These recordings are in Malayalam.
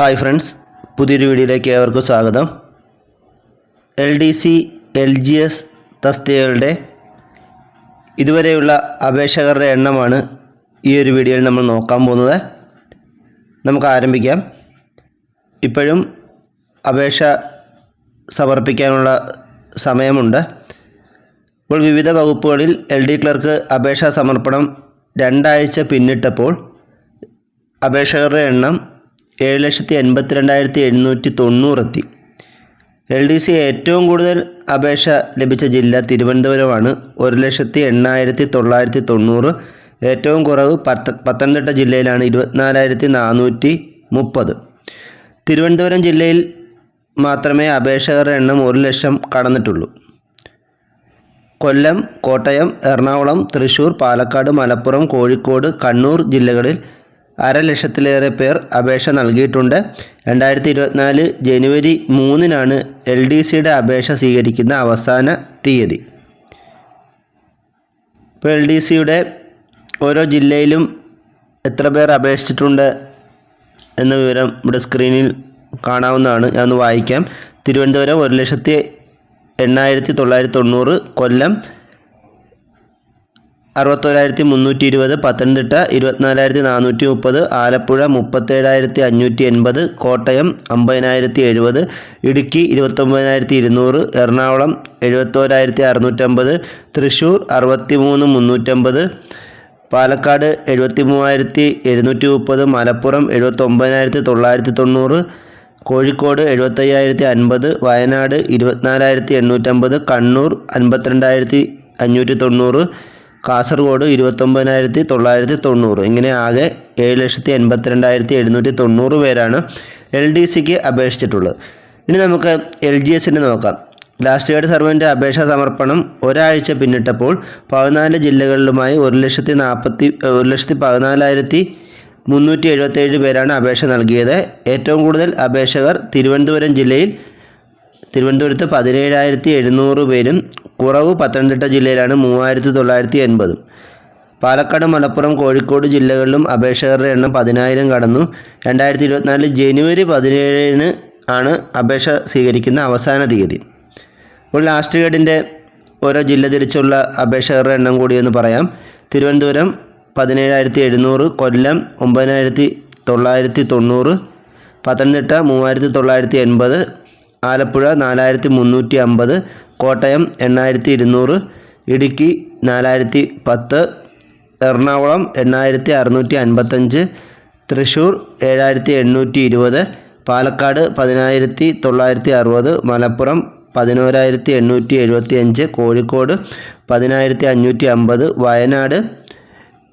ഹായ് ഫ്രണ്ട്സ് പുതിയൊരു വീഡിയോയിലേക്ക് ഏവർക്കും സ്വാഗതം. L D C L G S തസ്തികകളുടെ ഇതുവരെയുള്ള അപേക്ഷകരുടെ എണ്ണമാണ് ഈ ഒരു വീഡിയോയിൽ നമ്മൾ നോക്കാൻ പോകുന്നത്. നമുക്ക് ആരംഭിക്കാം. ഇപ്പോഴും അപേക്ഷ സമർപ്പിക്കാനുള്ള സമയമുണ്ട്. ഇപ്പോൾ വിവിധ വകുപ്പുകളിൽ എൽ ഡി ക്ലർക്ക് അപേക്ഷാ സമർപ്പണം രണ്ടാഴ്ച പിന്നിട്ടപ്പോൾ അപേക്ഷകരുടെ എണ്ണം ഏഴ് ലക്ഷത്തി എൺപത്തിരണ്ടായിരത്തി എഴുന്നൂറ്റി തൊണ്ണൂറെത്തി എൽ ഡി സി ഏറ്റവും കൂടുതൽ അപേക്ഷ ലഭിച്ച ജില്ല തിരുവനന്തപുരമാണ്. ഒരു ലക്ഷത്തി എണ്ണായിരത്തി തൊള്ളായിരത്തി തൊണ്ണൂറ്. ഏറ്റവും കുറവ് പത്ത പത്തനംതിട്ട ജില്ലയിലാണ് ഇരുപത്തിനാലായിരത്തി നാനൂറ്റി മുപ്പത്. തിരുവനന്തപുരം ജില്ലയിൽ മാത്രമേ അപേക്ഷകരുടെ എണ്ണം ഒരു ലക്ഷം കടന്നിട്ടുള്ളൂ. കൊല്ലം കോട്ടയം എറണാകുളം തൃശൂർ പാലക്കാട് മലപ്പുറം കോഴിക്കോട് കണ്ണൂർ ജില്ലകളിൽ അര ലക്ഷത്തിലേറെ പേർ അപേക്ഷ നൽകിയിട്ടുണ്ട്. രണ്ടായിരത്തി ഇരുപത്തിനാല് ജനുവരി മൂന്നിനാണ് എൽ ഡി സിയുടെ അപേക്ഷ സ്വീകരിക്കുന്ന അവസാന തീയതി. ഇപ്പോൾ എൽ ഡി സിയുടെ ഓരോ ജില്ലയിലും എത്ര പേർ അപേക്ഷിച്ചിട്ടുണ്ട് എന്ന വിവരം ഇവിടെ സ്ക്രീനിൽ കാണാവുന്നതാണ്. ഞാൻ ഒന്ന് വായിക്കാം. തിരുവനന്തപുരം ഒരു ലക്ഷത്തി എണ്ണായിരത്തി തൊള്ളായിരത്തി തൊണ്ണൂറ് കൊല്ലം അറുപത്തൊരായിരത്തി മുന്നൂറ്റി ഇരുപത് പത്തനംതിട്ട ഇരുപത്തിനാലായിരത്തി നാനൂറ്റി മുപ്പത് ആലപ്പുഴ മുപ്പത്തേഴായിരത്തി അഞ്ഞൂറ്റി എൺപത് കോട്ടയം അമ്പതിനായിരത്തി എഴുപത് ഇടുക്കി ഇരുപത്തൊമ്പതിനായിരത്തി ഇരുന്നൂറ് എറണാകുളം എഴുപത്തോരായിരത്തി അറുന്നൂറ്റമ്പത് തൃശ്ശൂർ അറുപത്തി മൂന്ന് മുന്നൂറ്റമ്പത് പാലക്കാട് എഴുപത്തി മൂവായിരത്തി എഴുന്നൂറ്റി മുപ്പത് മലപ്പുറം എഴുപത്തൊമ്പതിനായിരത്തി തൊള്ളായിരത്തി തൊണ്ണൂറ് കോഴിക്കോട് എഴുപത്തയ്യായിരത്തി അൻപത് വയനാട് ഇരുപത്തിനാലായിരത്തി എണ്ണൂറ്റമ്പത് കണ്ണൂർ അൻപത്തിരണ്ടായിരത്തി അഞ്ഞൂറ്റി തൊണ്ണൂറ് കാസർഗോഡ് ഇരുപത്തൊമ്പതിനായിരത്തി തൊള്ളായിരത്തി തൊണ്ണൂറ് ഇങ്ങനെ ആകെ ഏഴ് ലക്ഷത്തി എൺപത്തിരണ്ടായിരത്തി എഴുന്നൂറ്റി തൊണ്ണൂറ് പേരാണ് എൽ ഡി സിക്ക് അപേക്ഷിച്ചിട്ടുള്ളത്. ഇനി നമുക്ക് എൽ ജി എസിന്റെ നോക്കാം. ലാസ്റ്റ് ഗേഡ് സർവന്റെ അപേക്ഷാ സമർപ്പണം ഒരാഴ്ച പിന്നിട്ടപ്പോൾ പതിനാല് ജില്ലകളിലുമായി ഒരു ലക്ഷത്തി നാൽപ്പത്തി ഒരു ലക്ഷത്തി പതിനാലായിരത്തി മുന്നൂറ്റി എഴുപത്തേഴ് പേരാണ് അപേക്ഷ നൽകിയത്. ഏറ്റവും കൂടുതൽ അപേക്ഷകർ തിരുവനന്തപുരം ജില്ലയിൽ തിരുവനന്തപുരത്ത് പതിനേഴായിരത്തി എഴുന്നൂറ് പേരും കുറവ് പത്തനംതിട്ട ജില്ലയിലാണ് മൂവായിരത്തി തൊള്ളായിരത്തി എൺപതും പാലക്കാട് മലപ്പുറം കോഴിക്കോട് ജില്ലകളിലും അപേക്ഷകരുടെ എണ്ണം പതിനായിരം കടന്നു. രണ്ടായിരത്തി ഇരുപത്തിനാല് ജനുവരി പതിനേഴിന് ആണ് അപേക്ഷ സ്വീകരിക്കുന്ന അവസാന തീയതി. ഇപ്പോൾ ലാസ്റ്റ് ഗേഡിന്റെ ഓരോ ജില്ല തിരിച്ചുള്ള അപേക്ഷകരുടെ എണ്ണം കൂടി എന്ന് പറയാം. തിരുവനന്തപുരം പതിനേഴായിരത്തി എഴുന്നൂറ് കൊല്ലം ഒമ്പതിനായിരത്തി തൊള്ളായിരത്തി തൊണ്ണൂറ് പത്തനംതിട്ട മൂവായിരത്തി തൊള്ളായിരത്തി എൺപത് ആലപ്പുഴ നാലായിരത്തി മുന്നൂറ്റി അമ്പത് കോട്ടയം എണ്ണായിരത്തി ഇരുന്നൂറ് ഇടുക്കി നാലായിരത്തി പത്ത് എറണാകുളം എണ്ണായിരത്തി അറുന്നൂറ്റി അൻപത്തഞ്ച് തൃശ്ശൂർ ഏഴായിരത്തി എണ്ണൂറ്റി ഇരുപത് പാലക്കാട് പതിനായിരത്തി തൊള്ളായിരത്തി അറുപത് മലപ്പുറം പതിനോരായിരത്തി എണ്ണൂറ്റി എഴുപത്തി അഞ്ച് കോഴിക്കോട് പതിനായിരത്തി അഞ്ഞൂറ്റി അമ്പത് വയനാട്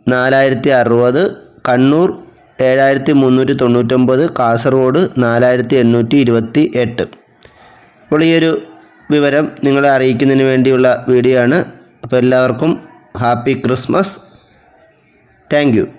നാലായിരത്തി അറുപത് കണ്ണൂർ ഏഴായിരത്തി മുന്നൂറ്റി തൊണ്ണൂറ്റൊമ്പത് കാസർഗോഡ് നാലായിരത്തി എണ്ണൂറ്റി ഇരുപത്തി എട്ട് അപ്പോൾ ഈ ഒരു വിവരം നിങ്ങളെ അറിയിക്കുന്നതിന് വേണ്ടിയുള്ള വീഡിയോ ആണ്. അപ്പോൾ എല്ലാവർക്കും ഹാപ്പി ക്രിസ്മസ്. താങ്ക്